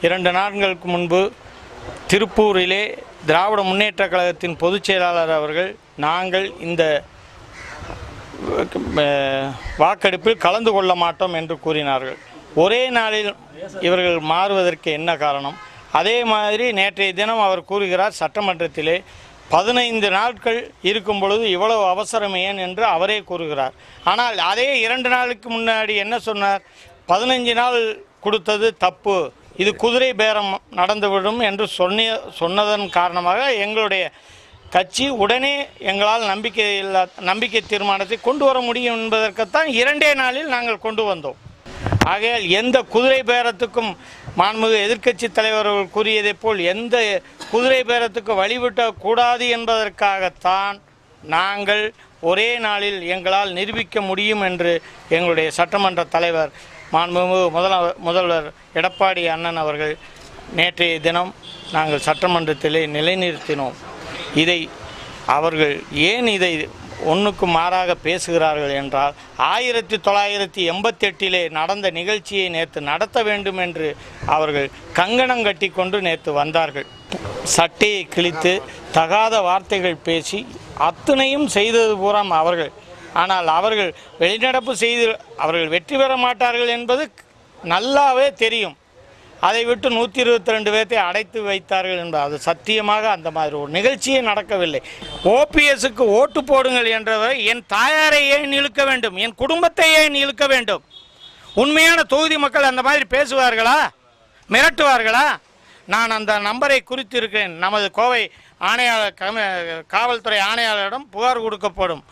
இரண்டு நாட்களுக்கு முன்பு திருப்பூரிலே திராவிட முன்னேற்றக் கழகத்தின் பொதுச் செயலாளர் அவர்கள் நாங்கள் இந்த வாக்கெடுப்பில் கலந்து கொள்ள மாட்டோம் என்று கூறினார்கள். ஒரே நாளில் இவர்கள் மாறுவதற்கு என்ன காரணம்? அதே மாதிரி நேற்றைய தினம் அவர் கூறுகிறார் சட்டமன்றத்திலே பதினைந்து நாட்கள் இருக்கும் பொழுது இவ்வளவு அவசரம் ஏன் என்று அவரே கூறுகிறார். ஆனால் அதே இரண்டு நாளுக்கு முன்னாடி என்ன சொன்னார்? பதினைஞ்சு நாள் கொடுத்தது தப்பு. இது குதிரை பேரம் நடந்துவிடும் என்று சொன்னிய சொன்னதன் காரணமாக எங்களுடைய கட்சி உடனே எங்களால் நம்பிக்கை இல்லா நம்பிக்கை தீர்மானத்தை கொண்டு வர முடியும் என்பதற்குத்தான் இரண்டே நாளில் நாங்கள் கொண்டு வந்தோம். ஆகையால் எந்த குதிரை பேரத்துக்கும் மாண்புமிகு எதிர்க்கட்சி தலைவர்கள் கூறியதைப் போல் எந்த குதிரை பேரத்துக்கு வழிவிட்டக் கூடாது என்பதற்காகத்தான் நாங்கள் ஒரே நாளில் எங்களால் நிரூபிக்க முடியும் என்று எங்களுடைய சட்டமன்ற தலைவர் மாண்புமிகு முதல முதல்வர் எடப்பாடி அண்ணன் அவர்கள் நேற்றைய தினம் நாங்கள் சட்டமன்றத்திலே நிலைநிறுத்தினோம். இதை அவர்கள் ஏன் இதை ஒன்றுக்கு மாறாக பேசுகிறார்கள் என்றால் ஆயிரத்தி தொள்ளாயிரத்தி எண்பத்தெட்டிலே நடந்த நிகழ்ச்சியை நேற்று நடத்த வேண்டும் என்று அவர்கள் கங்கணம் கட்டி கொண்டு நேற்று வந்தார்கள். சட்டையை கிழித்து தகாத வார்த்தைகள் பேசி அத்தனையும் செய்தது பூராம் அவர்கள். ஆனால் அவர்கள் வெளிநடப்பு செய்து அவர்கள் வெற்றி பெற மாட்டார்கள் என்பது நல்லாவே தெரியும். அதை விட்டு நூற்றி இருபத்தி ரெண்டு பேர்த்தை அடைத்து வைத்தார்கள் என்பது அது சத்தியமாக அந்த மாதிரி ஒரு நிகழ்ச்சியே நடக்கவில்லை. ஓபிஎஸ்க்கு ஓட்டு போடுங்கள் என்றவரை என் தாயாரை ஏன் இழுக்க வேண்டும்? என் குடும்பத்தை ஏன் இழுக்க வேண்டும்? உண்மையான தொகுதி மக்கள் அந்த மாதிரி பேசுவார்களா? மிரட்டுவார்களா? நான் அந்த நம்பரை குறித்திருக்கிறேன். நமது கோவை ஆணையாளர் காவல்துறை ஆணையாளரிடம் புகார் கொடுக்கப்படும்.